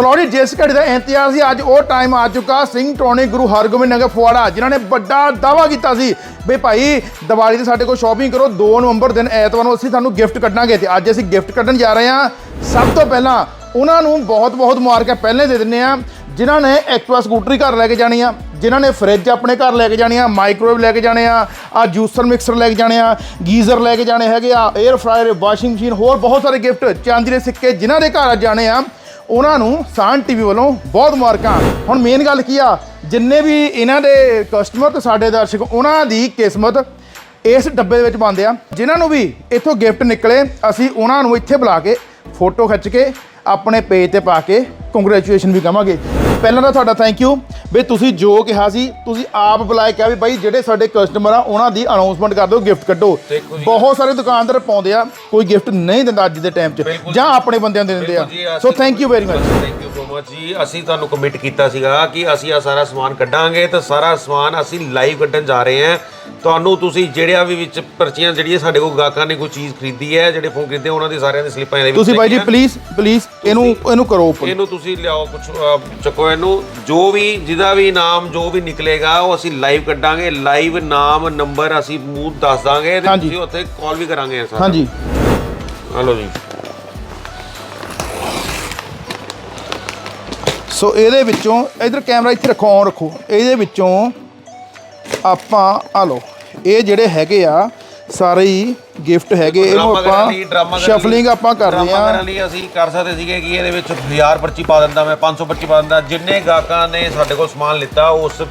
ਸਲੋਰੀ ਜਿਸ ਘੜੀ ਦਾ ਇੰਤਜ਼ਾਰ ਸੀ, ਅੱਜ ਉਹ ਟਾਈਮ ਆ ਚੁੱਕਾ। ਸਿੰਘ ਟੋਨੀ ਗੁਰੂ ਹਰਗੋਬਿੰਦ ਨਗਰ ਫੁਆੜਾ, ਜਿਨ੍ਹਾਂ ਨੇ ਵੱਡਾ ਦਾਵਾ ਕੀਤਾ ਸੀ ਵੀ ਭਾਈ ਦੀਵਾਲੀ ਤੇ ਸਾਡੇ ਕੋਲ ਸ਼ਾਪਿੰਗ ਕਰੋ 2 ਨਵੰਬਰ ਦਿਨ ਐਤਵਾਰ ਨੂੰ ਅਸੀਂ ਤੁਹਾਨੂੰ ਗਿਫਟ ਕੱਢਾਂਗੇ ਤੇ ਅੱਜ ਅਸੀਂ ਗਿਫਟ ਕੱਢਣ ਜਾ ਰਹੇ ਹਾਂ। ਸਭ ਤੋਂ ਪਹਿਲਾਂ ਉਹਨਾਂ ਨੂੰ ਬਹੁਤ ਬਹੁਤ ਮੁਬਾਰਕਾਂ ਪਹਿਲੇ ਦੇ ਦਿੰਨੇ ਆ ਜਿਨ੍ਹਾਂ ਨੇ ਐਕਟਿਵਾ ਸਕੂਟਰੀ ਘਰ ਲੈ ਕੇ ਜਾਣੀ ਆ, ਜਿਨ੍ਹਾਂ ਨੇ ਫ੍ਰਿਜ ਆਪਣੇ ਘਰ ਲੈ ਕੇ ਜਾਣੇ ਆ ਮਾਈਕ੍ਰੋਵੇਵ ਲੈ ਕੇ ਜਾਣੇ ਆ ਆ ਜੂਸਰ ਮਿਕਸਰ ਲੈ ਕੇ ਜਾਣੇ ਆ ਗੀਜ਼ਰ ਲੈ ਕੇ ਜਾਣੇ ਹੈਗੇ ਆ 에ਅਰ ਫਰਾਇਰ ਵਾਸ਼ਿੰਗ ਮਸ਼ੀਨ ਹੋਰ ਬਹੁਤ ਸਾਰੇ ਗਿਫਟ ਚਾਂਦੀ ਦੇ ਸਿੱਕੇ ਜਿਨ੍ਹਾਂ ਦੇ ਘਰ ਜਾਣੇ ਆ। ਉਹਨਾਂ ਨੂੰ ਸਾਨ ਟੀਵੀ ਵੱਲੋਂ ਬਹੁਤ ਮੁਬਾਰਕਾਂ। ਹੁਣ ਮੇਨ ਗੱਲ ਕੀ ਆ? ਜਿੰਨੇ ਵੀ ਇਹਨਾਂ ਦੇ ਕਸਟਮਰ ਤੇ ਸਾਡੇ ਦਰਸ਼ਕ, ਉਹਨਾਂ ਦੀ ਕਿਸਮਤ ਇਸ ਡੱਬੇ ਦੇ ਵਿੱਚ ਪਾਉਂਦੇ ਆ। ਜਿਨ੍ਹਾਂ ਨੂੰ ਵੀ ਇੱਥੋਂ ਗਿਫਟ ਨਿਕਲੇ, ਅਸੀਂ ਉਹਨਾਂ ਨੂੰ ਇੱਥੇ ਬੁਲਾ ਕੇ ਫੋਟੋ ਖਿੱਚ ਕੇ ਆਪਣੇ ਪੇਜ ਤੇ ਪਾ ਕੇ ਕੰਗ੍ਰੈਚੁਲੇਸ਼ਨ ਵੀ ਕਵਾਂਗੇ। ਪਹਿਲਾਂ ਤਾਂ ਤੁਹਾਡਾ ਥੈਂਕ ਯੂ ਵੀ ਤੁਸੀਂ ਜੋ ਕਿਹਾ ਸੀ ਤੁਸੀਂ ਆਪ ਬੁਲਾਏ ਕਿਹਾ ਵੀ ਬਾਈ ਜਿਹੜੇ ਸਾਡੇ ਕਸਟਮਰ ਆ ਉਹਨਾਂ ਦੀ ਅਨਾਉਂਸਮੈਂਟ ਕਰ ਦਿਓ ਗਿਫਟ ਕੱਢੋ। ਬਹੁਤ ਸਾਰੇ ਦੁਕਾਨਦਾਰ ਪਾਉਂਦੇ ਆ ਕੋਈ ਗਿਫਟ ਨਹੀਂ ਦਿੰਦਾ ਅੱਜ ਦੇ ਟਾਈਮ 'ਚ। ਜਾਂ ਆਪਣੇ ਬੰਦਿਆਂ ਦੇ ਦਿੰਦੇ ਆ। So thank you very much thank you so much ji. ਅਸੀਂ ਤੁਹਾਨੂੰ ਕਮਿਟ ਕੀਤਾ ਸੀਗਾ ਕਿ ਅਸੀਂ ਆ ਸਾਰਾ ਸਮਾਨ ਕੱਢਾਂਗੇ ਤੇ ਸਾਰਾ ਸਮਾਨ ਅਸੀਂ ਲਾਈਵ ਕੱਢਣ ਜਾ ਰਹੇ ਹਾਂ। ਤੁਹਾਨੂੰ ਤੁਸੀਂ ਜਿਹੜਿਆ ਵੀ ਵਿੱਚ ਪਰਚੀਆਂ ਜਿਹੜੀਆਂ ਸਾਡੇ ਕੋਲ ਗਾਹਕਾਂ ਨੇ ਕੋਈ ਚੀਜ਼ ਖਰੀਦੀ ਹੈ ਜਿਹੜੇ ਫੋਨ ਖਰੀਦੇ ਉਹਨਾਂ ਦੀ ਸਾਰਿਆਂ ਦੀ ਸਲਿੱਪਾਂ ਇਹਦੇ ਵਿੱਚ ਤੁਸੀਂ ਬਾਈ ਜੀ ਹੈਗੀਆਂ। ਪਲੀਜ਼ ਪਲੀਜ਼ ਇਹਨੂੰ ਇਹਨੂੰ ਕਰੋ open। ਇਹਨੂੰ ਤੁਸੀਂ ਲਿਆਓ ਕੁਝ ਚੱਕੋ ਇਹਨੂੰ। ਜੋ ਵੀ ਜਿਹਦਾ ਵੀ ਨਾਮ ਜੋ ਵੀ ਨਿਕਲੇਗਾ ਉਹ ਅਸੀਂ ਲਾਈਵ ਕੱਢਾਂਗੇ। ਲਾਈਵ ਨਾਮ ਨੰਬਰ ਅਸੀਂ ਮੂੰਹ ਦੱਸ ਦਾਂਗੇ ਤੇ ਹਾਂਜੀ। ਤੁਸੀਂ ਉੱਥੇ ਕਾਲ ਵੀ ਕਰਾਂਗੇ ਸਾਰਾ ਹਾਂਜੀ। ਹਲੋ ਜੀ। ਸੋ ਇਹਦੇ ਵਿੱਚੋਂ ਇਧਰ ਕੈਮਰਾ ਇੱਥੇ ਰੱਖੋ ਔਨ ਰੱਖੋ। ਇਹਦੇ ਵਿੱਚੋਂ ਆਪਾਂ ਆ ਲਓ। ਇਹ ਜਿਹੜੇ ਹੈਗੇ ਆ ਸਾਰੇ ਹੀ ਗਿਫਟ ਹੈਗੇ ਇਹਨੂੰ ਆਪਾਂ ਸ਼ਫਲਿੰਗ ਆਪਾਂ ਕਰਦੇ ਡਰਾਮਾ ਆ ਕਰਨ ਲਈ ਅਸੀਂ ਕਰ ਸਕਦੇ ਸੀਗੇ ਕਿ ਇਹਦੇ ਵਿੱਚ 1000 ਪਰਚੀ ਪਾ ਦਿੰਦਾ ਮੈਂ 500 ਪਰਚੀ ਪਾ ਦਿੰਦਾ। ਜਿੰਨੇ ਗਾਹਕਾਂ ਨੇ ਸਾਡੇ ਕੋਲ ਸਮਾਨ ਲਿੱਤਾ ਉਸ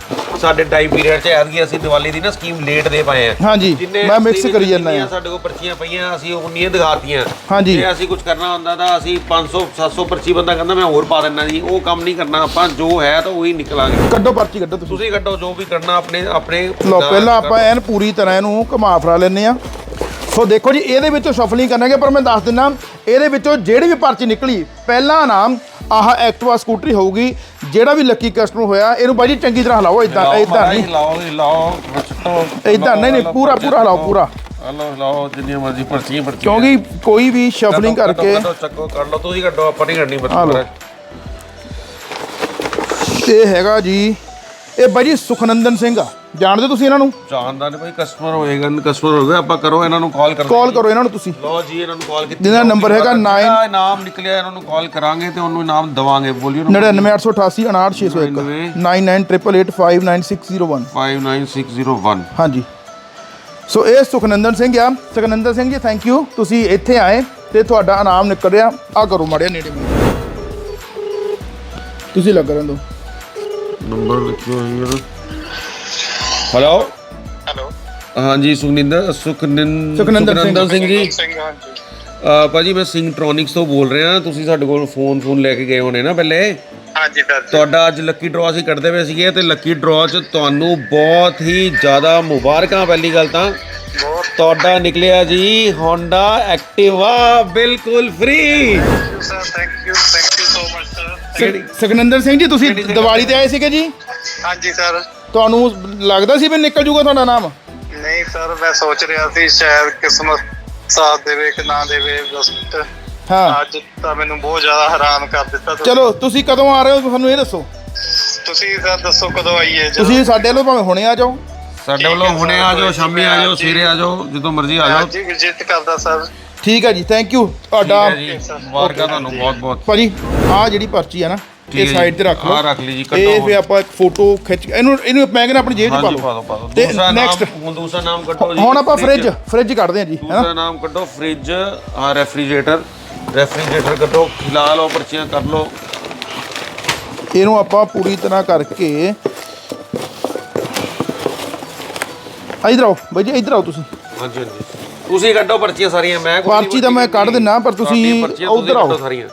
ਸਾਡੇ ਟਾਈਮ ਪੀਰੀਅਡ 'ਚ ਐਤਕੀ ਅਸੀਂ ਦੀਵਾਲੀ ਦੀ ਨਾ ਸਕੀਮ ਲੇਟ ਦੇ ਪਾਏ ਆ ਹਾਂਜੀ ਮੈਂ ਮਿਕਸ ਕਰੀ ਜਾਂਦਾ ਆ ਸਾਡੇ ਕੋਲ ਪਰਚੀਆਂ ਪਈਆਂ ਅਸੀਂ ਉਨੀਆਂ ਦਿਖਾਤੀਆਂ। ਹਾਂਜੀ। ਜੇ ਅਸੀਂ ਕੁਝ ਕਰਨਾ ਹੁੰਦਾ ਤਾਂ ਅਸੀਂ 500 700 ਪਰਚੀ ਬੰਦਾ ਕਹਿੰਦਾ ਮੈਂ ਹੋਰ ਪਾ ਦਿੰਦਾ ਜੀ। ਉਹ ਕੰਮ ਨਹੀਂ ਕਰਨਾ ਆਪਾਂ ਜੋ ਹੈ ਤਾਂ ਉਹੀ ਨਿਕਲਾਂਗੇ। ਕੱਢੋ ਪਰਚੀ ਕੱਢੋ ਤੁਸੀਂ। ਤੁਸੀਂ ਕੱਢੋ ਜੋ ਵੀ ਕਰਨਾ ਆਪਣੇ ਆਪਣੇ ਲਓ ਪਹਿਲਾਂ ਆਪਾਂ ਐਨ ਪੂਰੀ ਤਰ੍ਹਾਂ ਇਹਨੂੰ ਘੁਮਾ ਫਰਾ ਲੈਨੇ ਆ ਸੋ ਦੇਖੋ ਜੀ ਇਹਦੇ ਵਿੱਚੋਂ ਸ਼ਫਲਿੰਗ ਕਰਨਾਂਗੇ ਪਰ ਮੈਂ ਦੱਸ ਦਿੰਦਾ ਇਹਦੇ ਵਿੱਚੋਂ ਜਿਹੜੀ ਵੀ ਪਰਚੀ ਨਿਕਲੀ ਪਹਿਲਾ ਨਾਮ ਆਹ ਐਕਟਿਵਾ ਸਕੂਟਰੀ ਹੋਊਗੀ ਜਿਹੜਾ ਵੀ ਲੱਕੀ ਕਸਟਮਰ ਹੋਇਆ ਇਹਨੂੰ ਬਾਈ ਜੀ ਚੰਗੀ ਤਰ੍ਹਾਂ ਹਲਾਓ ਇਦਾਂ ਇਦਾਂ ਨਹੀਂ। ਲਾਓ ਜੀ ਲਾਓ ਛੱਟੋ ਇਦਾਂ ਨਹੀਂ ਨਹੀਂ ਪੂਰਾ ਪੂਰਾ ਹਲਾਓ ਪੂਰਾ। ਹਲੋ ਲਾਓ ਜਿੰਨੀਆਂ ਮਰਜ਼ੀ ਪਰਚੀਆਂ ਪਰਚੀਆਂ। ਕਿਉਂਕਿ ਕੋਈ ਵੀ ਸ਼ਫਲਿੰਗ ਕਰਕੇ ਚੱਕੋ ਕਰ ਲਓ ਤੁਸੀਂ ਕੱਢੋ ਆਪਾਂ ਨਹੀਂ ਕੱਢਣੀ। ਪਰਚੀ ਇਹ ਹੈਗਾ ਜੀ ਇਹ ਬਾਈ ਜੀ ਸੁਖਨੰਦਨ ਸਿੰਘ ਆ। ਜਾਣਦੇ ਤੁਸੀਂ ਇਹਨਾਂ ਨੂੰ? ਜਾਣਦਾ ਨਹੀਂ ਭਾਈ ਕਸਟਮਰ ਹੋਏਗਾ ਕਸਟਮਰ ਹੋਵੇ ਆਪਾਂ ਕਰੋ ਇਹਨਾਂ ਨੂੰ ਕਾਲ ਕਰੋ ਕਾਲ ਕਰੋ ਇਹਨਾਂ ਨੂੰ ਤੁਸੀਂ। ਲਓ ਜੀ ਇਹਨਾਂ ਨੂੰ ਕਾਲ ਕੀਤੀ। ਜਿਹਦਾ number ਹੈਗਾ nine- ਜਿਹੜਾ ਇਨਾਮ ਨਿਕਲਿਆ ਇਹਨਾਂ ਨੂੰ ਕਾਲ ਕਰਾਂਗੇ ਤੇ ਉਹਨੂੰ ਇਨਾਮ ਦਵਾਂਗੇ। ਬੋਲਿਓ 99888 601 9988599601 59601 ਹਾਂਜੀ। ਸੋ ਇਹ ਸੁਖਨੰਦਨ ਸਿੰਘ ਆ। ਸੁਖਨੰਦਨ ਸਿੰਘ ਜੀ ਥੈਂਕ ਯੂ ਤੁਸੀਂ ਇੱਥੇ ਆਏ ਤੇ ਤੁਹਾਡਾ ਇਨਾਮ ਨਿਕਲ ਰਿਹਾ। ਆ ਕਰੋ ਮਾੜਿਆ ਨੇੜੇ ਤੁਸੀਂ ਲੱਗ ਰਹਿੰਦੋ ਨੰਬਰ ਲਿਖਿਓ ਯਾਰ ਹੈਲੋ ਹੈਲੋ ਹਾਂਜੀ ਸੁਖਨਿੰਦਰ ਸੁਖਨਿੰਦ ਸੁਖਨਿੰਦਰ ਸਿੰਘ। ਸਿੰਘ ਜੀ। ਸਿੰਘ ਹਾਂਜੀ। ਅਹ ਭਾਜੀ ਮੈਂ ਸਿੰਗਟ੍ਰੋਨਿਕਸ ਤੋਂ ਬੋਲ ਰਿਹਾ। ਤੁਸੀਂ ਸਾਡੇ ਕੋਲ ਫੋਨ ਫੋਨ ਲੈ ਕੇ ਗਏ ਹੋਣੇ ਨਾ ਪਹਿਲੇ। ਹਾਂਜੀ ਸਰ ਜੀ। ਤੁਹਾਡਾ ਅੱਜ ਲੱਕੀ ਡਰਾਅ ਅਸੀਂ ਕੱਢਦੇ ਪਏ ਸੀਗੇ ਤੇ ਲੱਕੀ ਡਰਾਅ 'ਚ ਤੁਹਾਨੂੰ ਬਹੁਤ ਹੀ ਜ਼ਿਆਦਾ ਮੁਬਾਰਕਾਂ ਪਹਿਲੀ ਗੱਲ ਤਾਂ। ਬਹੁਤ। ਤੁਹਾਡਾ ਨਿਕਲਿਆ ਜੀ Honda Activa ਬਿਲਕੁਲ free sir thank you thank you so much sir ਕਿਹੜੀ ਸੁਖਨੰਦਨ ਸਿੰਘ ਜੀ ਤੁਸੀਂ ਦੀਵਾਲੀ ਤੇ ਆਏ ਸੀਗੇ ਜੀ? ਹਾਂਜੀ ਸਰ। ਤੁਹਾਨੂੰ ਲੱਗਦਾ ਸੀ ਵੀ ਨਿਕਲ ਜੂਗਾ ਤੁਹਾਡਾ ਨਾਮ? ਨਹੀਂ ਸਰ ਮੈਂ ਸੋਚ ਰਿਹਾ ਸੀ ਸ਼ਾਇਦ ਕਿਸਮਤ ਸਾਥ ਦੇਵੇ ਕਿ ਨਾ ਦੇਵੇ ਬਸ ਹਾਂ। ਅੱਜ ਤਾਂ ਮੈਨੂੰ ਬਹੁਤ ਜ਼ਿਆਦਾ ਹੈਰਾਨ ਕਰ ਦਿੱਤਾ ਤੁਸੀਂ। ਚਲੋ ਤੁਸੀਂ ਕਦੋਂ ਆ ਰਹੇ ਹੋ? ਸਾਨੂੰ ਇਹ ਦੱਸੋ। ਤੁਸੀਂ ਸਰ ਦੱਸੋ ਕਦੋਂ ਆਈਏ ਜਦੋਂ ਤੁਸੀਂ ਸਾਡੇ ਵੱਲੋਂ ਭਾਵੇਂ ਹੁਣੇ ਆ ਜਾਓ। ਸਾਡੇ ਠੀਕ ਵੱਲੋਂ ਹੁਣੇ ਸਰ, ਆ ਜਾਓ ਸ਼ਾਮੀ ਆ ਜਾਓ ਸਵੇਰੇ ਆ ਜਾਓ ਜਦੋਂ ਮਰਜ਼ੀ ਆ ਜਾਓ। ਅੱਜ ਹੀ ਵਿਜ਼ਿਟ ਕਰਦਾ ਸਰ। ਠੀਕ ਹੈ ਜੀ ਥੈਂਕ ਯੂ ਤੁਹਾਡਾ ਠੀਕ ਹੈ ਜੀ ਮੁਬਾਰਕਾਂ ਤੁਹਾਨੂੰ ਬਹੁਤ ਬਹੁਤ ਭਾਜੀ ਆ ਜਿਹੜੀ ਪਰਚੀ ਆ ਨਾ ਇਹ ਹੈ ਸਾਈਡ। ਤੇ ਰੱਖ ਲਓ। ਆਹ ਰੱਖ ਲਈ ਜੀ, ਇਹ ਕੱਢੋ। ਫਿਰ ਆਪਾਂ ਇੱਕ ਫੋਟੋ ਖਿੱਚ ਇਹਨੂੰ ਇਹਨੂੰ ਮੈਂ ਕਹਿੰਦਾ ਆਪਣੀ ਜੇਬ 'ਚ ਪਾ ਲਓ ਦਿਓ। ਪਾ ਦਿਓ। ਤੇ ਦੂਸਰਾ next- ਨਾਮ ਹੁਣ ਦੂਸਰਾ ਨਾਮ ਕੱਢੋ ਜੀ ਹੁਣ ਆਪਾਂ ਫ੍ਰਿਜ ਫ੍ਰਿਜ ਕੱਢਦੇ ਹਾਂ ਜੀ ਹੈਨਾ? ਦੂਸਰਾ ਨਾਮ ਕੱਢੋ ਫ੍ਰਿਜ ਆ ਰੈਫਰੀਜਰੇਟਰ ਰੈਫਰੀਜਰੇਟਰ ਕੱਢੋ ਖਿਲਾ ਲਓ ਪਰਚੀਆਂ ਕਰ ਲਓ। ਇਹਨੂੰ ਆਪਾਂ ਪੂਰੀ ਤਰ੍ਹਾਂ ਕਰਕੇ ਇਧਰ ਆਓ ਬਾਈ ਜੀ ਇਧਰ ਆਓ ਤੁਸੀਂ। ਹਾਂਜੀ ਹਾਂਜੀ। ਤੁਸੀਂ ਕੱਢੋ ਪਰਚੀਆਂ ਸਾਰੀਆਂ ਮੈਂ ਕੋਈ ਪਰਚੀ ਤਾਂ ਮੈਂ ਕੱਢ ਦਿੰਨਾ, ਪਰ ਤੁਸੀਂ ਤੁਹਾਡੀਆਂ ਪਰਚੀਆਂ ਤੁਸੀਂ ਉੱਧਰ ਆਓ। ਕੱਢੋ ਸਾਰੀਆਂ।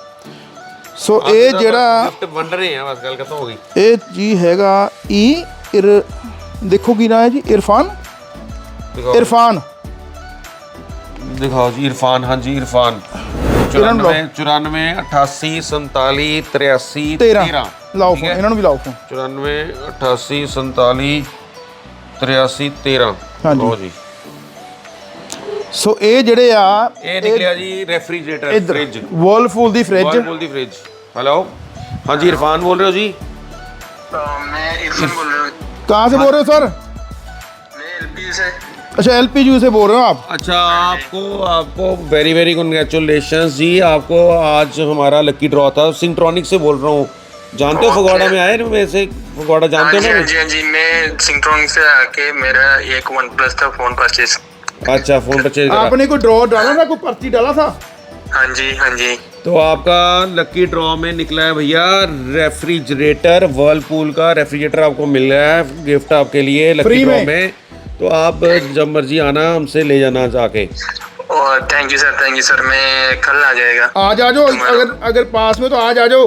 ਸੋ ਇਹ ਜਿਹੜਾ ਗਿਫਟ ਵੰਡ ਰਹੇ ਆ ਬਸ ਗੱਲ ਖਤਮ ਹੋ ਗਈ। ਇਹ ਜੀ ਹੈਗਾ ਈ ਇਰ ਦੇਖੋ ਕੀ ਨਾਮ ਹੈ ਜੀ ਇਰਫਾਨ? ਇਰਫਾਨ। ਦਿਖਾਓ ਜੀ ਇਰਫਾਨ ਹਾਂਜੀ ਇਰਫਾਨ। ਇਹਨਾਂ ਨੂੰ 94 94 88 47 83 13 ਲਾਓ ਫੋਨ? ਇਹਨਾਂ ਨੂੰ ਵੀ ਲਾਓ ਫੋਨ। 94 88 47 83 13 ਹਾਂਜੀ। ਲਓ ਜੀ। ਸੋ ਇਹ ਜਿਹੜੇ ਆ ਇਹ ਨਿਕਲਿਆ ਜੀ ਰੈਫਰੀਜਰੇਟਰ ਫ੍ਰਿਜ। ਵਰਲਪੂਲ ਦੀ ਫ੍ਰਿਜ। ਵਰਲਪੂਲ ਦੀ ਫ੍ਰਿਜ। ਹੈਲੋ ਹਾਂਜੀ ਇਰਫਾਨ ਬੋਲ ਰਹੇ ਹੋ ਜੀ? میں عرفان بول رہا ہوں کہاں سے بول رہے ہو سر میں ایل پی سے اچھا ایل پی یو سے بول رہے ہو آپ اچھا آپ کو آپ کو ویری ویری کنگریچولیشنس جی آپ کو آج ہمارا لکی ڈرا تھا سنٹرونک سے بول رہا ہوں جانتے ہو فگواڑا میں آئے میں سے فگواڑا جانتے ہو نا جی ہاں جی میں سنٹرونک سے آ کے میرا ایک ون پلس کا فون پرچیز اچھا فولڈر چینج آپ نے کوئی ڈرا ڈالا تھا؟ کوئی پرچی ڈالا تھا؟ ہاں جی ہاں جی۔ تو آپ کا لکی ڈرا میں نکلا ہے بھیا ریفریجریٹر ورلپول کا ریفریجریٹر آپ کو مل رہا ہے گفٹ آپ کے لیے لکی ڈرا میں۔ تو آپ جب مرضی آنا ہم سے لے جانا جا کے thank you sir thank you sir میں کل آ جائے گا۔ آج آ جاؤ اگر اگر پاس میں تو آج آ جاؤ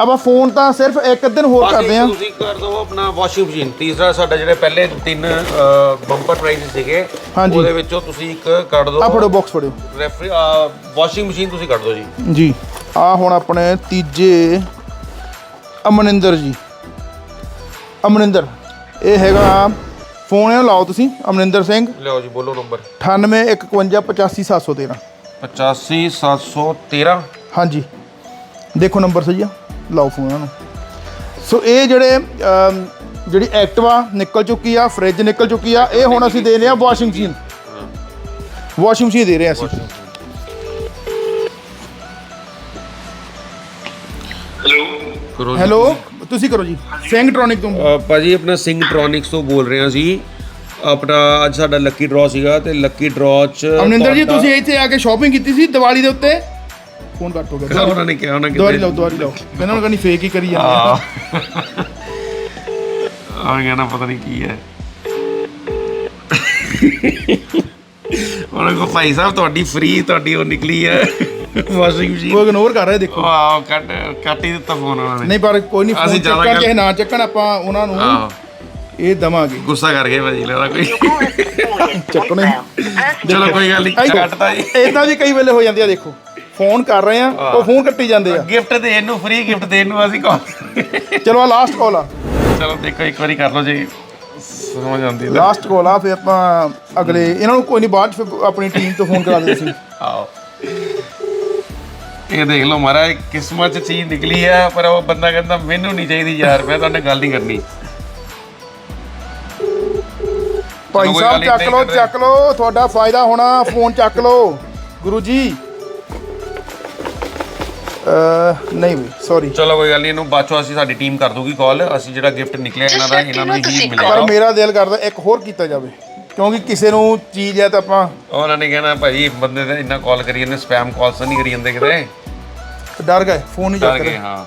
ਆਪਾਂ ਫੋਨ ਤਾਂ ਸਿਰਫ ਇੱਕ ਦਿਨ ਹੋਰ ਕਰਦੇ ਆ ਤੁਸੀਂ ਕਰ ਦਿਓ ਆਪਣਾ ਵਾਸ਼ਿੰਗ ਮਸ਼ੀਨ ਤੀਸਰਾ ਸਾਡਾ ਜਿਹੜੇ ਪਹਿਲੇ ਤਿੰਨ ਬੰਪਰ ਪ੍ਰਾਈਜ਼ ਸੀਗੇ ਹਾਂਜੀ। ਉਹਦੇ ਵਿੱਚੋਂ ਤੁਸੀਂ ਇੱਕ ਕੱਢ ਆ ਫੜੋ ਦਿਓ ਬਾਕਸ ਫੜਿਓ ਰੈਫਰੀ ਵਾਸ਼ਿੰਗ ਮਸ਼ੀਨ ਤੁਸੀਂ ਕੱਢ ਦਿਓ ਜੀ। ਜੀ। ਆ ਹੁਣ ਆਪਣੇ ਤੀਜੇ ਅਮਨਿੰਦਰ ਜੀ। ਅਮਨਿੰਦਰ ਇਹ ਹੈਗਾ ਫੋਨ ਇਹ ਲਾਓ ਤੁਸੀਂ ਅਮਨਿੰਦਰ ਸਿੰਘ। ਲਿਓ ਜੀ ਬੋਲੋ ਨੰਬਰ 9815585713 85713 ਹਾਂਜੀ। ਦੇਖੋ ਨੰਬਰ ਸਹੀ ਆ। ਲਾਓ ਫੋਨ ਇਹਨਾਂ ਨੂੰ। ਸੋ ਇਹ ਜਿਹੜੇ ਜਿਹੜੀ ਐਕਟਿਵਾ ਨਿਕਲ ਚੁੱਕੀ ਆ ਫ੍ਰਿਜ ਨਿਕਲ ਚੁੱਕੀ ਆ ਇਹ ਹੁਣ ਅਸੀਂ ਦੇ ਰਹੇ ਆ ਵਾਸ਼ਿੰਗ ਮਸ਼ੀਨ ਵਾਸ਼ਿੰਗ ਮਸ਼ੀਨ ਦੇ ਰਹੇ ਆ ਅਸੀਂ। ਜੀ। ਹੈਲੋ ਤੁਸੀਂ ਕਰੋ ਜੀ। ਸੈਂਗਟ੍ਰੋਨਿਕ ਤੋਂ। ਅ, ਭਾਜੀ ਆਪਣਾ ਸਿੰਘਟ੍ਰੋਨਿਕਸ ਤੋਂ ਬੋਲ ਰਹੇ ਹਾਂ ਸੀ ਆਪਣਾ ਅੱਜ ਸਾਡਾ ਲੱਕੀ ਡਰਾ ਸੀਗਾ ਤੇ ਲੱਕੀ ਡਰਾ ਚ ਅਮਨਿੰਦਰ ਜੀ ਤੁਸੀਂ ਇੱਥੇ ਆ ਕੇ ਸ਼ਾਪਿੰਗ ਕੀਤੀ ਸੀ ਦੀਵਾਲੀ ਦੇ ਉੱਤੇ? ਫੋਨ ਕੱਟ ਹੋ ਗਿਆ। ਉਹਨਾਂ ਨੇ ਕਿਹਾ ਉਹਨਾਂ ਦੁਆਰੀ ਲਓ ਦੁਆਰੀ ਲਓ। ਇਹਨਾਂ ਨੂੰ ਕਹਿੰਦੀ ਫੇਕ ਹੀ ਕਰੀ ਜਾਂਦੇ ਆ। ਆ ਗਿਆ ਨਾ ਪਤਾ ਨਹੀਂ ਕੀ ਹੈ। ਉਹਨਾਂ ਕੋ ਭਾਈ ਸਾਹਿਬ ਤੁਹਾਡੀ ਫ੍ਰੀ ਤੁਹਾਡੀ ਉਹ ਨਿਕਲੀ ਹੈ। Washing machine. ਉਹ ਇਗਨੋਰ ਕਰ ਰਹੇ ਦੇਖੋ। ਵਾਹ ਕੱਟ ਕੱਟ ਹੀ ਦਿੱਤਾ ਫੋਨ ਉਹਨਾਂ ਨੇ। ਨਹੀਂ ਪਰ ਕੋਈ ਨਹੀਂ ਫੋਨ ਜ਼ਿਆਦਾ ਚੱਕਣ ਚਾਹੇ ਨਾ ਚੱਕਣ ਆਪਾਂ ਉਹਨਾਂ ਨੂੰ ਆਹੋ। ਇਹ ਦਵਾਂਗੇ। ਗੁੱਸਾ ਕਰ ਗਏ ਭਾਜੀ ਲੱਗਦਾ ਕੋਈ। ਚੱਕਣੇ। ਚਲੋ ਕੋਈ ਗੱਲ ਨਹੀਂ ਕੱਟਤਾ ਜੀ। ਇਦਾਂ ਵੀ ਕਈ ਵੇਲੇ ਹੋ ਜਾਂਦੇ ਆ ਦੇਖੋ। ਫੋਨ ਕਰ ਰਹੇ ਆ ਉਹ ਫੋਨ ਕੱਟੀ ਜਾਂਦੇ ਆ। ਗਿਫਟ ਦੇਣ ਨੂੰ ਫ੍ਰੀ ਗਿਫਟ ਦੇਣ ਨੂੰ ਅਸੀਂ ਕਾਲ ਚਲੋ ਆ ਲਾਸਟ ਕਾਲ ਆ। ਚਲੋ ਦੇਖੋ ਇੱਕ ਵਾਰੀ ਕਰ ਲਓ ਜੀ। ਸਮਝ ਆਉਂਦੀ ਹੈ ਲਾਸਟ ਕਾਲ ਆ ਫਿਰ ਆਪਾਂ ਅਗਲੇ ਇਹਨਾਂ ਨੂੰ ਕੋਈ ਨਹੀਂ ਬਾਅਦ ਫਿਰ ਆਪਣੀ ਟੀਮ ਤੋਂ ਫੋਨ ਕਰਾ ਦੇ ਤੁਸੀਂ ਆਓ। ਇਹ ਦੇਖ ਲਓ ਮਹਾਰਾਜ ਕਿਸਮਤ ਚ ਚੀਜ਼ ਨਿਕਲੀ ਹੈ ਪਰ ਉਹ ਬੰਦਾ ਕਹਿੰਦਾ ਮੈਨੂੰ ਨਹੀਂ ਚਾਹੀਦੀ ਯਾਰ ਮੈਂ ਤੁਹਾਡੇ ਨਾਲ ਗੱਲ ਨਹੀਂ ਕਰਨੀ। ਭਾਈ ਸਾਹਿਬ ਚੱਕ ਲਓ। ਚੱਕ ਲਓ ਤੁਹਾਡਾ ਫਾਇਦਾ ਹੋਣਾ ਫੋਨ ਚੱਕ ਲਓ। ਗੁਰੂ ਜੀ ਨਹੀਂ ਵੀ ਸੌਰੀ ਚਲੋ ਕੋਈ ਗੱਲ ਨਹੀਂ ਇਹਨੂੰ ਬਾਅਦ ਅਸੀਂ ਸਾਡੀ ਟੀਮ ਕਰ ਦੂਗੀ ਕਾਲ ਅਸੀਂ ਜਿਹੜਾ ਗਿਫਟ ਨਿਕਲਿਆ ਇਹਨਾਂ ਦਾ ਇਹਨਾਂ ਨੂੰ ਹੀ ਪਰ ਮਿਲੇਗਾ ਮੇਰਾ ਦਿਲ ਕਰਦਾ ਇੱਕ ਹੋਰ ਕੀਤਾ ਜਾਵੇ ਕਿਉਂਕਿ ਕਿਸੇ ਨੂੰ ਚੀਜ਼ ਹੈ ਤਾਂ ਆਪਾਂ ਉਹਨਾਂ ਨੇ ਕਹਿਣਾ ਭਾਈ ਬੰਦੇ ਤੇ ਇੰਨਾ ਕਾਲ ਕਰੀ ਜਾਂਦੇ ਸਪੈਮ ਕਾਲਸ ਨਹੀਂ ਕਰੀ ਜਾਂਦੇ ਕਿਤੇ? ਡਰ ਗਏ ਫੋਨ ਨਹੀਂ ਚੱਕ ਰਹੇ ਹਾਂ।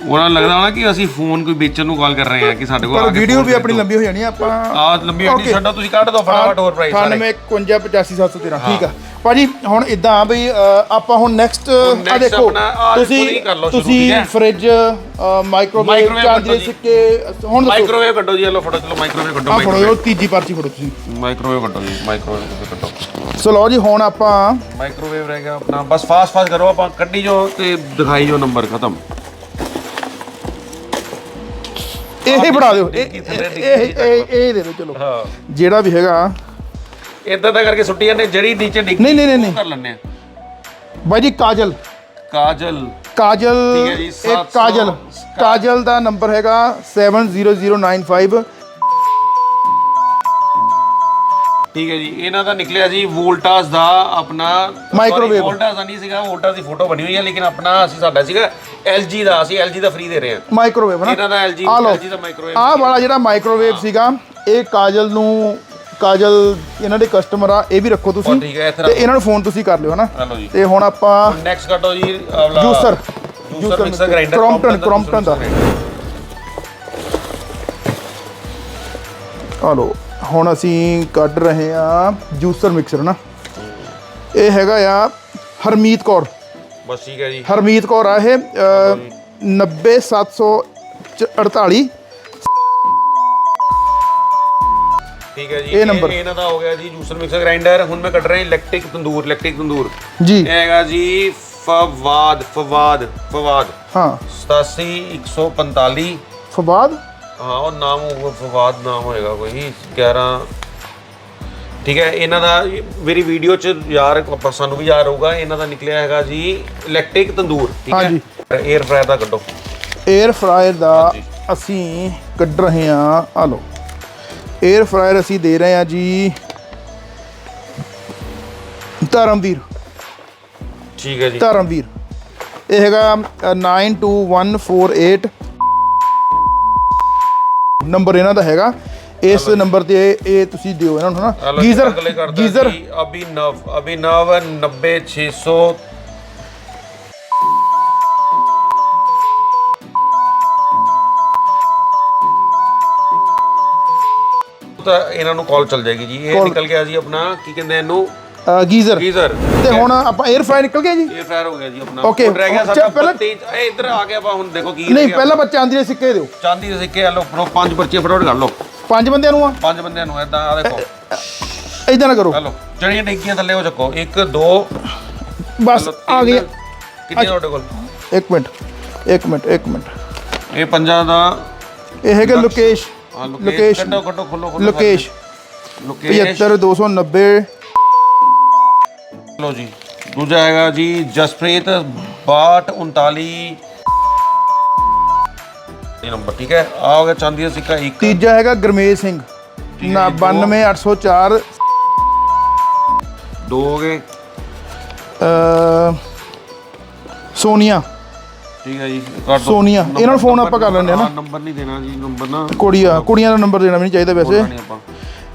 ਉਹਨਾਂ ਨੂੰ ਲੱਗਦਾ ਹੋਣਾ ਕਿ ਅਸੀਂ ਫੋਨ ਕੋਈ ਵੇਚਣ ਨੂੰ ਕਾਲ ਕਰ ਰਹੇ ਹਾਂ ਕਿ ਸਾਡੇ ਕੋਲ ਪਰ ਆ ਕੇ ਵੀਡੀਓ ਵੀ ਆਪਣੀ। ਲੰਬੀ ਹੋ ਜਾਣੀ ਆ ਆਪਾਂ ਆਹ ਲੰਬੀ ਅੱਡੀ Okay. ਸਾਡਾ ਤੁਸੀਂ ਕੱਢ ਦਿਓ ਫਟਾਫਟ ਹੋਰ ਪ੍ਰਾਈਸ ਸਾਰੇ 9851585713 ਠੀਕ ਆ। ਭਾਜੀ ਹੁਣ ਇਦਾਂ ਬਈ ਅ, ਆਪਾਂ ਹੁਣ ਨੈਕਸਟ next ਆ ਦੇਖੋ ਆਪਣਾ ਆਹ ਤੁਸੀਂ ਪੂਰੀ ਕਰ ਲਓ ਸ਼ੁਰੂ, ਤੁਸੀਂ ਠੀਕ ਹੈ? ਫ੍ਰਿਜ ਮਾਈਕ੍ਰੋਵੇਵ Microwave ਚਾਂਦੀ ਦੇ ਕੱਢੋ ਜੀ। ਸਿੱਕੇ ਹੁਣ ਦੱਸੋ। ਮਾਈਕ੍ਰੋਵੇਵ ਕੱਢੋ ਜੀ ਲਓ ਫੜੋ ਚਲੋ ਮਾਈਕ੍ਰੋਵੇਵ ਕੱਢੋ ਆ ਫੜੋ ਉਹ ਤੀਜੀ ਪਰਚੀ ਫੜੋ ਤੁਸੀਂ। ਮਾਈਕ੍ਰੋਵੇਵ ਕੱਢੋ ਜੀ ਮਾਈਕ੍ਰੋਵੇਵ ਕੱਢੋ। ਸੋ ਲਓ ਜੀ ਹੁਣ ਆਪਾਂ ਮਾਈਕ੍ਰੋਵੇਵ ਰਹਿ ਗਿਆ ਆਪਣਾ। ਬਸ ਫਾਸਟ ਫਾਸਟ ਕਰੋ ਆਪਾਂ ਕੱਢੀ ਜੋ ਤੇ ਦਿਖਾਈ ਜੋ ਨੰਬਰ ਖਤਮ। ਇਹ ਹੀ ਫੜਾ ਦਿਓ ਇਹ ਇਹ ਇਹ ਇਹ ਦੇ ਦਿਓ ਚਲੋ। ਹਾਂ। ਜਿਹੜਾ ਵੀ ਹੈਗਾ ਇਦਾਂ ਦਾ ਕਰਕੇ ਸੁੱਟੀ ਜਾਂਦੇ ਜਿਹੜੀ ਨੀਚੇ ਡਿੱਗੀ ਨਹੀਂ, ਨਹੀਂ, ਨਹੀਂ। ਕਰ ਲੈਣੇ ਆ। ਬਾਈ ਜੀ ਕਾਜਲ। ਕਾਜਲ। ਕਾਜਲ ਠੀਕ ਹੈ ਜੀ, ਇਹ 700 ਕਾਜਲ। ਕਾਜਲ ਦਾ ਨੰਬਰ ਹੈਗਾ 70095 ਠੀਕ ਹੈ ਜੀ ਇਹਨਾਂ ਦਾ ਨਿਕਲਿਆ ਜੀ ਵੋਲਟਾਸ ਦਾ ਆਪਣਾ Microwave। ਵੋਲਟਾਸ ਦਾ ਨਹੀਂ ਸੀਗਾ ਵੋਲਟਾਸ ਦੀ ਫੋਟੋ ਬਣੀ ਹੋਈ ਹੈ ਲੇਕਿਨ ਆਪਣਾ ਅਸੀਂ ਸਾਡਾ ਸੀਗਾ LG ਦਾ ਅਸੀਂ LG ਦਾ ਫ੍ਰੀ ਦੇ ਰਹੇ ਹਾਂ। ਮਾਈਕ੍ਰੋਵੇਵ ਨਾ? ਇਹਨਾਂ ਦਾ LG ਆ ਲਓ LG ਦਾ ਮਾਈਕ੍ਰੋਵੇਵ ਆਹ ਵਾਲਾ ਜਿਹੜਾ ਮਾਈਕ੍ਰੋਵੇਵ ਸੀਗਾ ਇਹ ਕਾਜਲ ਨੂੰ ਕਾਜਲ ਇਹਨਾਂ ਦੇ ਕਸਟਮਰ ਆ ਇਹ ਵੀ ਰੱਖੋ ਤੁਸੀਂ। ਠੀਕ ਹੈ, ਤੇ। ਇਹਨਾਂ ਨੂੰ ਫੋਨ ਤੁਸੀਂ ਕਰ ਲਿਓ ਹਨਾ? ਹਲੋ ਜੀ। ਤੇ ਹੁਣ ਆਪਾਂ ਨੈਕਸਟ ਕੱਟੋ ਜੀ juicer. Juicer mixer grinder Crompton Crompton ਦਾ ਆ ਲਓ ਹੁਣ ਅਸੀਂ ਕੱਢ ਰਹੇ ਆ ਜੂਸਰ ਮਿਕਸਰ ਨਾ ਇਹ ਹੈਗਾ ਆ ਹਰਮੀਤ ਕੌਰ। ਬਸ ਠੀਕ ਹੈ ਜੀ। ਹਰਮੀਤ ਕੌਰ ਆ ਇਹ ਅ, 90748 ਠੀਕ ਹੈ ਜੀ। ਇਹ ਨੰਬਰ ਇਹਨਾਂ ਦਾ ਹੋ ਗਿਆ ਜੀ ਜੂਸਰ ਮਿਕਸਰ ਗ੍ਰਾਈਂਡਰ ਹੁਣ ਮੈਂ ਕੱਢ ਰਿਹਾ ਇਲੈਕਟ੍ਰਿਕ ਤੰਦੂਰ ਇਲੈਕਟ੍ਰਿਕ ਤੰਦੂਰ। ਜੀ। ਇਹ ਹੈਗਾ ਜੀ ਫਵਾਦ ਫਵਾਦ ਫਵਾਦ। ਹਾਂ। 87145 ਫਵਾਦ? ਹਾਂ ਉਹ ਨਾਮ ਹੋਊਗਾ ਫਵਾਦ ਨਾਮ ਹੋਏਗਾ ਕੋਈ। 11 ਠੀਕ ਹੈ ਇਹਨਾਂ ਦਾ ਮੇਰੀ ਵੀਡੀਓ ਚ ਯਾਰ ਆਪਾਂ ਸਾਨੂੰ ਵੀ ਯਾਦ ਹੋਊਗਾ। ਇਹਨਾਂ ਦਾ ਨਿਕਲਿਆ ਹੈਗਾ ਜੀ ਇਲੈਕਟ੍ਰਿਕ ਤੰਦੂਰ ਠੀਕ ਹੈ? ਹਾਂਜੀ। 에ਅਰ ਫਰਾਇਰ ਦਾ ਕੱਢੋ। 에ਅਰ ਫਰਾਇਰ ਦਾ। ਅਸੀਂ ਕੱਢ ਰਹੇ ਹਾਂ। ਆ ਲਓ। 에ਅਰ ਫਰਾਇਰ ਅਸੀਂ ਦੇ ਰਹੇ ਹਾਂ ਜੀ ਧਰਮਵੀਰ। ਠੀਕ ਹੈ ਜੀ। ਧਰਮਵੀਰ। ਇਹ ਹੈਗਾ ਅ, 92148 ਨੰਬਰ ਇਹਨਾਂ ਦਾ ਹੈਗਾ। ਇਸ ਨੰਬਰ ਤੇ ਇਹ ਤੁਸੀਂ ਦਿਓ ਇਹਨਾਂ ਨੂੰ ਹਨਾ। Geyser geyser. ਅਭਿਨਵ ਅਭਿਨਵ 90600 ਤਾਂ ਇਹਨਾਂ ਨੂੰ ਕਾਲ ਚੱਲ ਜਾਏਗੀ ਜੀ। ਇਹ ਨਿਕਲ ਗਿਆ ਜੀ ਆਪਣਾ ਕੀ ਕਹਿੰਦੇ ਇਹਨੂੰ? ਗੀਜ਼ਰ। ਗੀਜ਼ਰ। ਤੇ ਹੁਣ ਆਪਾਂ 에ਅਰ ਫਰਾਇਰ ਨਿਕਲ ਗਿਆ ਜੀ? ਇਹ ਫਾਇਰ ਹੋ ਗਿਆ ਜੀ ਆਪਣਾ। ਹੁਣ ਰਹਿ ਗਿਆ ਸਾਡਾ ਪਹਿਲਾਂ- 32 ਇਹ ਇੱਧਰ ਆ ਗਿਆ ਆਪਾਂ ਹੁਣ ਦੇਖੋ ਕੀ ਨਹੀਂ ਪਹਿਲਾਂ ਬੱਚਾ ਆਂਦੀ ਦੇ ਸਿੱਕੇ ਦਿਓ। ਚਾਂਦੀ ਦੇ ਸਿੱਕੇ ਆ ਲਓ ਫੜੋ ਪੰਜ ਪਰਚੀਆਂ ਫਟਾਫਟ ਕਰ ਲਓ। ਪੰਜ ਬੰਦਿਆਂ ਨੂੰ ਆ? ਪੰਜ ਬੰਦਿਆਂ ਨੂੰ ਏਦਾਂ ਆ ਦੇਖੋ। ਇਦਾਂ ਨਾ ਕਰੋ। ਲਓ ਜਿਹੜੀਆਂ ਡਿੱਗੀਆਂ ਥੱਲੇ ਉਹ ਚੱਕੋ। 1 2 ਬਸ ਆ ਗਈ। ਕਿੰਨੇ ਤੁਹਾਡੇ ਕੋਲ? ਇੱਕ ਮਿੰਟ ਇੱਕ ਮਿੰਟ ਇੱਕ ਮਿੰਟ। ਇਹ ਪੰਜਾਂ ਦਾ ਇਹ ਹੈਗਾ ਲੋਕੇਸ਼। ਹਾਂ ਲੋਕੇਸ਼ ਲੋਕੇਸ਼ ਕੱਢੋ ਕੱਢੋ ਖੋਲੋ ਖੋਲੋ ਲੋਕੇਸ਼ ਲੋਕੇਸ਼ 75290 ਲਓ ਜੀ ਦੂਜਾ ਹੈਗਾ ਜੀ ਜਸਪ੍ਰੀਤ 6239 ਇਹ ਨੰਬਰ ਠੀਕ ਹੈ ਆ ਹੋ ਗਿਆ ਚਾਂਦੀ ਦਾ ਸਿੱਕਾ 1 ਤੀਜਾ ਹੈਗਾ ਗਰਮੇਜ ਸਿੰਘ ਨਾ 92804 ਦੋ ਹੋ ਗਏ ਅ, ਸੋਨੀਆ ਠੀਕ ਹੈ ਜੀ। ਕਰ ਦਿਓ ਸੋਨੀਆ। ਇਹਨਾਂ ਨੂੰ phone ਆਪਾਂ ਕਰ ਲੈਂਦੇ ਹਾਂ ਨਾ। ਨੰਬਰ ਨਹੀਂ ਦੇਣਾ ਜੀ ਨੰਬਰ ਨਾ। ਕੁੜੀਆਂ ਕੁੜੀਆਂ ਦਾ ਨੰਬਰ ਦੇਣਾ ਵੀ ਨਹੀਂ ਚਾਹੀਦਾ ਵੈਸੇ। ਬੋਲਣਾ ਨਹੀਂ ਆਪਾਂ।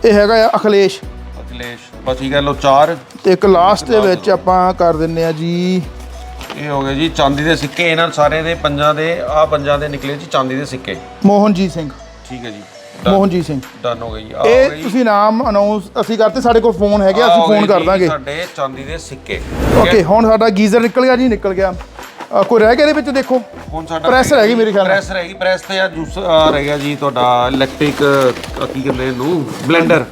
ਇਹ ਹੈਗਾ ਆ ਅਖਿਲੇਸ਼। ਅਖਿਲੇਸ਼ ਬਸ ਠੀਕ ਹੈ ਲੋ 4 ਤੇ ਇੱਕ ਲਾਸਟ ਦੇ ਵਿੱਚ। ਆਪਾਂ ਕਰ ਦਿੰਨੇ ਆ ਜੀ। ਇਹ ਹੋ ਗਏ ਜੀ ਚਾਂਦੀ ਦੇ ਸਿੱਕੇ ਇਹਨਾਂ ਸਾਰੇ ਦੇ ਪੰਜਾਂ ਦੇ ਆ ਪੰਜਾਂ ਦੇ ਨਿਕਲੇ ਜੀ ਚਾਂਦੀ ਦੇ ਸਿੱਕੇ। ਮੋਹਨਜੀਤ ਸਿੰਘ। ਠੀਕ ਹੈ ਜੀ। ਮੋਹਨਜੀਤ ਸਿੰਘ। ਡਨ ਹੋ ਗਈ ਆ ਹੋ ਇਹ ਤੁਸੀਂ ਨਾਮ ਅਨਾਉਂਸ ਅਸੀਂ ਕਰਤੇ ਸਾਡੇ ਕੋਲ ਫੋਨ ਹੈਗੇ ਅਸੀਂ ਫੋਨ ਕਰ ਜੀ ਦਾਂਗੇ। ਸਾਡੇ ਚਾਂਦੀ ਦੇ ਸਿੱਕੇ? ਓਕੇ ਹੁਣ ਸਾਡਾ ਗੀਜ਼ਰ ਨਿਕਲ ਗਿਆ ਜੀ ਨਿਕਲ ਗਿਆ। ਅ, ਕੋਈ ਰਹਿ ਗਿਆ ਇਹਦੇ ਵਿੱਚ ਦੇਖੋ। ਹੁਣ ਸਾਡਾ ਪ੍ਰੈਸ ਰਹਿ ਗਈ ਮੇਰੇ ਖਿਆਲ ਨਾਲ। ਪ੍ਰੈਸ ਰਹਿ ਗਈ ਪ੍ਰੈਸ ਤੇ ਆ ਜੂਸ ਰਹਿ ਗਿਆ ਜੀ ਤੁਹਾਡਾ ਇਲੈਕਟ੍ਰਿਕ ਕੀ ਕਹਿੰਦੇ ਇਹਨੂੰ? ਬਲੈਂਡਰ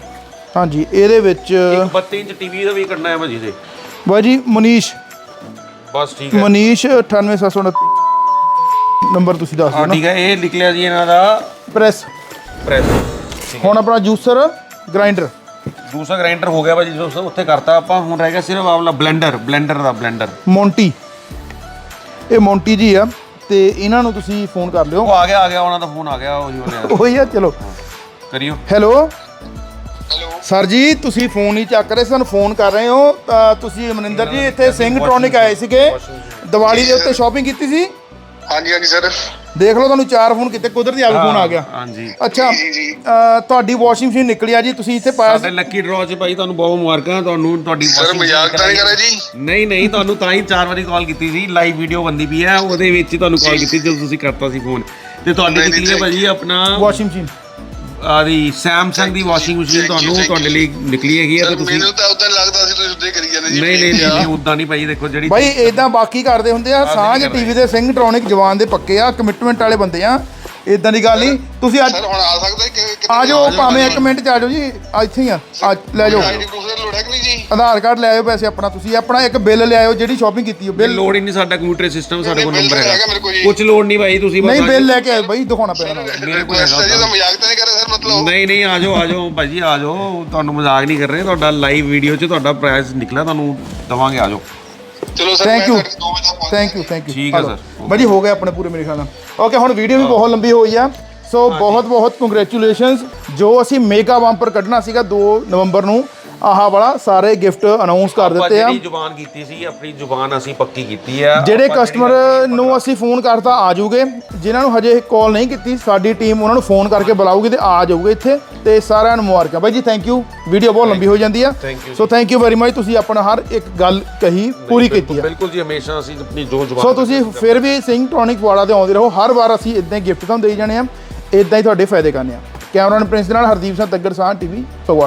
ਹਾਂਜੀ ਇਹਦੇ ਵਿੱਚ ਇੱਕ 32 ਇੰਚ ਟੀਵੀ ਦਾ ਵੀ ਕੱਢਣਾ ਹੈ ਭਾਜੀ ਦੇ ਬਾਈ ਜੀ ਮਨੀਸ਼। ਬਸ ਠੀਕ ਹੈ। ਮਨੀਸ਼ 98729 ਨੰਬਰ ਤੁਸੀਂ ਦੱਸ ਦਿਓ ਹਾਂ ਨਾ। ਠੀਕ ਹੈ ਇਹ ਨਿਕਲਿਆ ਜੀ ਇਹਨਾਂ ਦਾ ਪ੍ਰੈਸ ਪ੍ਰੈਸ ਹੁਣ ਆਪਣਾ ਜੂਸਰ ਗ੍ਰਾਈਂਡਰ ਦੂਸਰਾ ਗ੍ਰਾਈਂਡਰ ਹੋ ਗਿਆ ਭਾਜੀ ਜੋ ਉੱਥੇ ਕਰਤਾ ਆਪਾਂ ਹੁਣ ਰਹਿ ਗਿਆ ਸਿਰਫ ਆਪਣਾ ਬਲੈਂਡਰ ਬਲੈਂਡਰ ਦਾ ਬਲੈਂਡਰ ਮੌਂਟੀ ਇਹ ਮੌਂਟੀ ਜੀ ਆ ਤੇ ਇਹਨਾਂ ਨੂੰ ਤੁਸੀਂ ਫੋਨ ਕਰ ਲਿਓ। ਉਹ ਆ ਗਿਆ ਆ ਗਿਆ ਉਹਨਾਂ ਦਾ ਫੋਨ ਆ ਗਿਆ ਉਹੀ ਵਾਲੇ ਉਹੀ ਆ ਚਲੋ। ਕਰਿਓ। ਹੈਲੋ। ਹੈਲੋ। ਸਰ ਜੀ ਤੁਸੀਂ ਫੋਨ ਹੀ ਚੱਕ ਰਹੇ ਸਾਨੂੰ ਫੋਨ ਕਰ ਰਹੇ ਹੋ। ਤਾਂ ਤੁਸੀਂ ਮਨਿੰਦਰ ਜੀ ਇੱਥੇ ਸਿੰਘ ਟ੍ਰੋਨਿਕ ਆਏ ਸੀਗੇ। ਦੀਵਾਲੀ ਦੇ ਉੱਤੇ ਸ਼ਾਪਿੰਗ ਕੀਤੀ ਸੀ? ਹਾਂਜੀ ਹਾਂਜੀ ਸਰ ਦੇਖ ਲਓ ਤੁਹਾਨੂੰ ਚਾਰ ਫੋਨ ਕਿਤੇ ਕੁਦਰਤੀ ਆ ਫੋਨ ਆ ਗਿਆ। ਹਾਂਜੀ। ਅੱਛਾ ਜੀ, ਜੀ। ਅ, ਤੁਹਾਡੀ ਵਾਸ਼ਿੰਗ ਮਸ਼ੀਨ ਨਿਕਲੀ ਆ ਜੀ ਤੁਸੀਂ ਇੱਥੇ ਪਾਇਆ ਸਾਡੇ ਲੱਕੀ ਡਰਾਅ 'ਚ ਭਾਈ ਤੁਹਾਨੂੰ ਬਹੁਤ ਮੁਬਾਰਕਾਂ ਤੁਹਾਨੂੰ ਤੁਹਾਡੀ ਸਰ washing ਮਜ਼ਾਕ ਤਾਂ ਨਹੀਂ ਕਰ ਰਹੇ ਜੀ ਨਹੀਂ ਨਹੀਂ ਤੁਹਾਨੂੰ ਤਾਂ ਹੀ ਚਾਰ ਵਾਰੀ ਕਾਲ ਕੀਤੀ ਸੀ ਲਾਈਵ ਵੀਡੀਓ ਬੰਦੀ ਪਈ ਹੈ ਉਹਦੇ ਵਿੱਚ ਹੀ ਤੁਹਾਨੂੰ ਕਾਲ ਕੀਤੀ ਜਦੋਂ ਤੁਸੀਂ ਕਰਤਾ ਸੀ ਫੋਨ ਤੇ ਤੁਹਾਡੀ ਨਹੀਂ, ਨਹੀਂ, ਨਿਕਲੀ ਹੈ ਭਾਜੀ ਆਪਣਾ ਵਾਸ਼ਿੰਗ ਮਸ਼ੀਨ। ਆਦੀ ਸੈਮਸੰਗ ਦੀ ਵਾਸ਼ਿੰਗ ਮਸ਼ੀਨ ਤੁਹਾਨੂੰ ਤੁਹਾਡੇ ਲਈ ਨਿਕਲੀ ਹੈਗੀ ਹੈ ਸਰ ਤੇ ਤੁਸੀਂ ਮੈਨੂੰ ਤਾਂ ਉਦੋਂ ਲੱਗਦਾ ਉੱਤੇ ਕਰੀ ਜਾਂਦੇ ਜੀ। ਨਹੀਂ ਨਹੀਂ ਨਹੀਂ ਉਦਾਂ ਨਹੀਂ ਭਾਈ ਦੇਖੋ ਜਿਹੜੀ ਬਾਈ ਇਦਾਂ ਬਾਕੀ ਕਰਦੇ ਹੁੰਦੇ ਆ ਸਾਂਝ ਟੀਵੀ ਦੇ ਸਿੰਘ ਟ੍ਰੋਨਿਕ ਜਵਾਨ ਦੇ ਪੱਕੇ ਆ ਕਮਿਟਮੈਂਟ ਵਾਲੇ ਬੰਦੇ ਆ ਇਦਾਂ ਦੀ ਗੱਲ ਨਹੀਂ। ਤੁਸੀਂ ਅੱਜ ਸਰ ਹੁਣ ਆ ਸਕਦਾ ਕਿ ਆ ਜਾਓ ਭਾਵੇਂ ਇੱਕ ਮਿੰਟ ਚ ਆ ਜਾਓ ਜੀ ਆ ਇੱਥੇ ਹੀ ਆ ਆ ਲੈ ਜਾਓ। ਆਈਡੀ ਪ੍ਰੂਫ ਦੀ ਲੋੜ ਹੈ ਕਿ ਨਹੀਂ ਜੀ? ਆਧਾਰ ਕਾਰਡ ਲੈ ਆਇਓ ਵੈਸੇ ਆਪਣਾ ਤੁਸੀਂ ਆਪਣਾ ਇੱਕ ਬਿੱਲ ਲਿਆਇਓ ਜਿਹੜੀ ਸ਼ਾਪਿੰਗ ਕੀਤੀ ਹੋ ਬਿੱਲ। ਲੋਡ ਹੀ ਨਹੀਂ ਸਾਡਾ ਕੰਪਿਊਟਰ ਸਿਸਟਮ ਸਾਡੇ ਕੋਲ ਬਿੱਲ ਨੰਬਰ ਹੈਗਾ। ਹੈਗਾ ਮੇਰੇ ਕੋਲ ਜੀ। ਕੁਝ ਲੋਡ ਨਹੀਂ ਭਾਈ ਤੁਸੀਂ ਬਸ ਨਹੀਂ ਬਿੱਲ ਲੈ ਕੇ ਆਇਓ ਬਾਈ ਦਿਖਾਉਣਾ ਪੈਣਾ। ਨਾਲ। ਮੇਰੇ ਕੋਲ ਰਿਕੁਐਸਟ ਹੈ ਜੀ ਹੈਗਾ ਤਾਂ ਮਜ਼ਾਕ ਤਾਂ ਨਹੀਂ ਕਰ ਸਰ ਮਤਲਬ ਨਹੀਂ ਨਹੀਂ ਆ ਜਾਓ ਆ ਜਾਓ। ਭਾਜੀ ਆ ਜਾਓ। ਤੁਹਾਨੂੰ ਮਜ਼ਾਕ ਨਹੀਂ ਕਰ ਰਹੇ। ਤੁਹਾਡਾ ਲਾਈਵ ਵੀਡੀਓ 'ਚ ਤੁਹਾਡਾ ਪ੍ਰਾਈਸ ਨਿਕਲਿਆ। ਤੁਹਾਨੂੰ ਦਵਾਂਗੇ ਆ ਜਾਓ। ਚਲੋ ਸਰ ਤੱਕ ਪਹੁੰਚ ਥੈਂਕ ਯੂ ਥੈਂਕ ਯੂ ਠੀਕ ਹੈ sir. ਬਾਈ ਜੀ ਹੋ ਗਏ ਆਪਣੇ ਪੂਰੇ ਮੇਰੇ ਖਿਆਲ ਨਾਲ। ਓਕੇ ਹੁਣ ਵੀਡੀਓ ਵੀ ਬਹੁਤ ਲੰਬੀ ਹੋਈ ਆ। ਸੋ ਬਹੁਤ ਬਹੁਤ ਕੰਗ੍ਰੈਚੁਲੇਸ਼ਨਸ ਜੋ ਅਸੀਂ ਮੇਗਾ ਬੰਪਰ ਕੱਢਣਾ ਸੀਗਾ 2 ਨਵੰਬਰ ਨੂੰ ਆਹ ਵਾਲਾ ਸਾਰੇ ਗਿਫਟ ਅਨਾਉਂਸ ਕਰ ਦਿੱਤੇ ਆ। ਜਿਹੜੀ ਜ਼ੁਬਾਨ ਕੀਤੀ ਸੀ ਆਪਣੀ ਜ਼ੁਬਾਨ ਅਸੀਂ ਪੱਕੀ ਕੀਤੀ ਆ। ਜਿਹੜੇ ਕਸਟਮਰ ਨੂੰ ਅਸੀਂ ਫੋਨ ਕਰਤਾ ਆ ਜਾਊਗੇ। ਜਿਨ੍ਹਾਂ ਨੂੰ ਹਜੇ ਕਾਲ ਨਹੀਂ ਕੀਤੀ ਸਾਡੀ ਟੀਮ ਉਹਨਾਂ ਨੂੰ ਫੋਨ ਕਰਕੇ ਬੁਲਾਊਗੀ ਤੇ ਆ ਜਾਊਗੇ ਇੱਥੇ ਤੇ ਸਾਰਿਆਂ ਨੂੰ ਮੁਬਾਰਕਾਂ। ਬਾਈ ਜੀ ਥੈਂਕ ਯੂ ਵੀਡੀਓ ਬਹੁਤ ਲੰਬੀ ਹੋ ਜਾਂਦੀ ਆ। So thank you very much ਤੁਸੀਂ ਆਪਣਾ ਹਰ ਇੱਕ ਗੱਲ ਕਹੀ ਪੂਰੀ ਕੀਤੀ ਆ। ਬਿਲਕੁਲ ਜੀ ਹਮੇਸ਼ਾ ਅਸੀਂ ਆਪਣੀ ਜੋ ਜ਼ੁਬਾਨ ਸੋ ਤੁਸੀਂ ਫਿਰ ਵੀ ਸਿੰਘ ਟੌਨਿਕ ਵਾਲਾ ਤੇ ਆਉਂਦੇ ਰਹੋ। ਹਰ ਵਾਰ ਅਸੀਂ ਇਦਾਂ ਗਿਫਟ ਤੁਹਾਨੂੰ ਦੇਈ ਜਾਣੇ ਆ। ਇਦਾਂ ਹੀ ਤੁਹਾਡੇ ਫਾਇਦੇ ਕਰਨੇ ਆ। ਕੈਮਰਾਮੈਨ ਪ੍ਰਿੰਸ ਦੇ ਨਾਲ ਹਰਦੀਪ ਸਿੰਘ ਤੱਗੜ ਸਾਹ ਟੀਵੀ